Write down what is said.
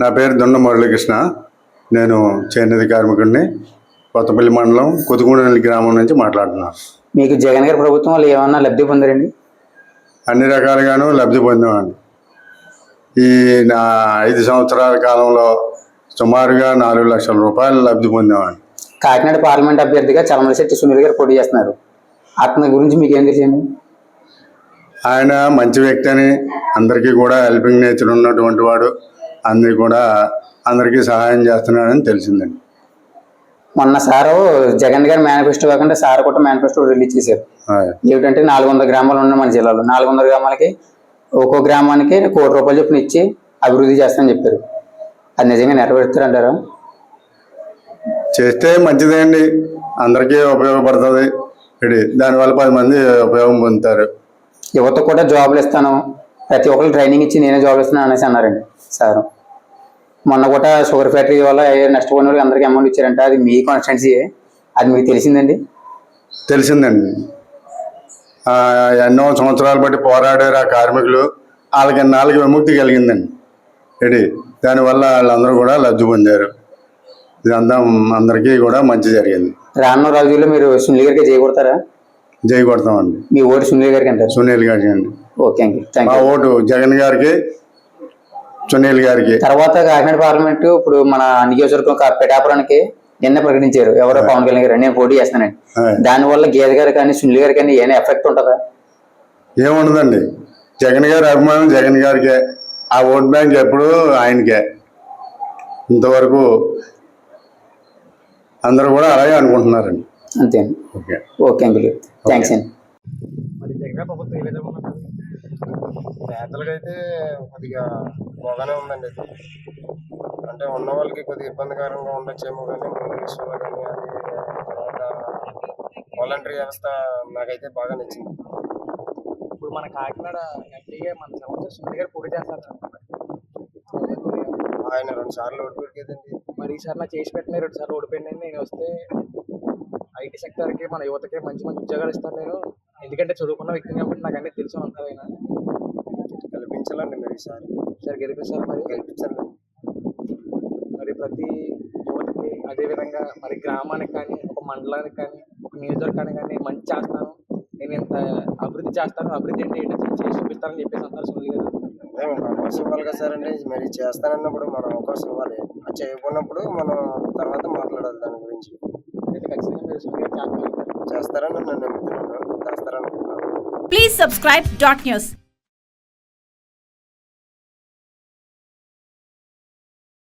నా పేరు దొండ మురళీకృష్ణ. నేను చేనేత కార్మికుడిని కొత్తపల్లి మండలం కుతుగూడెల్లి గ్రామం నుంచి మాట్లాడుతున్నాను మీకు జగన్ గారి ప్రభుత్వం వాళ్ళు ఏమన్నా లబ్ధి పొందారండి? అన్ని రకాలుగాను లబ్ధి పొందామండి. ఈ నా ఐదు సంవత్సరాల కాలంలో సుమారుగా నాలుగు లక్షల రూపాయలు లబ్ధి పొందామండి. కాకినాడ పార్లమెంట్ అభ్యర్థిగా చలమలశెట్టి సునీల్ గారు పోటీ చేస్తున్నారు. అతని గురించి మీకు ఏం తెలిసింది ఆయన మంచి వ్యక్తి అని అందరికీ కూడా హెల్పింగ్ నేచర్ ఉన్నటువంటి వాడు. అందరి కూడా అందరికీ సహాయం చేస్తున్నాడని తెలిసిందండి. మొన్న సారు జగన్ గారి మేనిఫెస్టో కాకుండా సార్ కూడా మేనిఫెస్టో రిలీజ్ చేశారు. ఏమిటంటే నాలుగు వందల గ్రామాలు ఉన్నాయి మన జిల్లాలో. నాలుగు వందల గ్రామాలకి ఒక్కో గ్రామానికి కోటి రూపాయలు చొప్పున ఇచ్చి అభివృద్ధి చేస్తానని చెప్పారు. అది నిజంగా నెరవేరుస్తారంటారా? చేస్తే మంచిదే అండి. అందరికీ ఉపయోగపడుతుంది. ఇది దానివల్ల పది మంది ఉపయోగం పొందుతారు. యువత కూడా జాబ్లు ఇస్తాను. ప్రతి ఒక్కరు ట్రైనింగ్ ఇచ్చి నేనే జాబ్లు ఇస్తాను అనేసి అన్నారండి సార్. మొన్న కూడా షుగర్ ఫ్యాక్టరీ వల్ల నష్టపోయిన వాళ్ళకి అందరికీ అమౌంట్ ఇచ్చారంట. అది మీ కాన్స్టెన్సీ అది మీకు తెలిసిందండి? తెలిసిందండి. ఎన్నో సంవత్సరాలు బట్టి పోరాడారు ఆ కార్మికులు. వాళ్ళకి నాలుగు విముక్తి కలిగిందండి. ఇది దానివల్ల వాళ్ళందరూ కూడా లబ్ధి పొందారు. ఇదంతా అందరికీ కూడా మంచి జరిగింది. రానున్న రోజుల్లో మీరు సునీల్ గారికి చేయకూడతారా జై కొడతామండి. మీ ఓటు సునీల్ గారికి అంటారు సునీల్ గారికి అండి ఓకే అండి. మా ఓటు జగన్ గారికి సునీల్ గారికి. తర్వాత కాకినాడ పార్లమెంట్ ఇప్పుడు మన నియోజకవర్గం పిఠాపురానికి నిన్న ప్రకటించారు. ఎవరో పవన్ కళ్యాణ్ గారు. నేను పోటీ చేస్తానండి. దానివల్ల గీత గారు కానీ సునీల్ గారు కానీ ఏమైనా ఎఫెక్ట్ ఉంటుందా? ఏముండదండి. జగన్ గారి అభిమానం జగన్ గారికే. ఆ ఓట్ బ్యాంక్ ఎప్పుడు ఆయనకే. ఇంతవరకు అందరూ కూడా అలాగే అనుకుంటున్నారండి. అంతే. అండి ఓకే. Okay uncle. థ్యాంక్స్ అండి. మరి జగన్ ప్రభుత్వం ఏ విధంగా కొద్దిగా బాగానే ఉందండి ఇది అంటే ఉన్న వాళ్ళకి కొద్దిగా ఇబ్బందికరంగా ఉండొచ్చేమో కానీ మూడు విషయంలో కానీ అది తర్వాత వాలంటరీ వ్యవస్థ నాకైతే బాగా నచ్చింది. ఇప్పుడు మన కాకినాడ ఎంపీగా మన సంవత్సరం సునీల్ గారు పోటీ చేస్తారు ఆయన రెండు సార్లు ఓడిపోయారు కదండి మరి ఈసారి నా చేసి పెట్టిన రెండు సార్లు ఓడిపోయిందండి నేను వస్తే ఐటీ సెక్టర్కి మన యువతకి మంచి మంచి ఉద్యోగాలు ఇస్తాను నేను. ఎందుకంటే చదువుకున్న వ్యక్తిని కాబట్టి నాకు అన్నీ తెలుసు అంటారు ఆయన కల్పించాలండి మీరు ఈసారి సరే గెలిపిస్తారు మరి. కల్పించండి మరి ప్రతి యువతకి అదే విధంగా మరి గ్రామానికి కానీ ఒక మండలానికి కానీ ఒక నియోజకవర్గానికి కానీ మంచి చేస్తాను. నేను ఇంత అభివృద్ధి చేస్తాను అభివృద్ధి అంటే ఏంటో చేసి చూపిస్తానని చెప్పేసి అంటారు సునీల్ గారు అదే ఒక అవకాశం ఇవ్వాలి కదా సార్ అండి. మరి చేస్తానన్నప్పుడు మనం అవకాశం ఇవ్వాలి. అది చేయకున్నప్పుడు మనం తర్వాత మాట్లాడాలి దాని గురించి. అయితే ఖచ్చితంగా మీరు సునీల్ గారు చేస్తారు చేస్తారని నన్ను నమ్ముతున్నాను. చేస్తారనుకుంటున్నాను. Please subscribe dot news.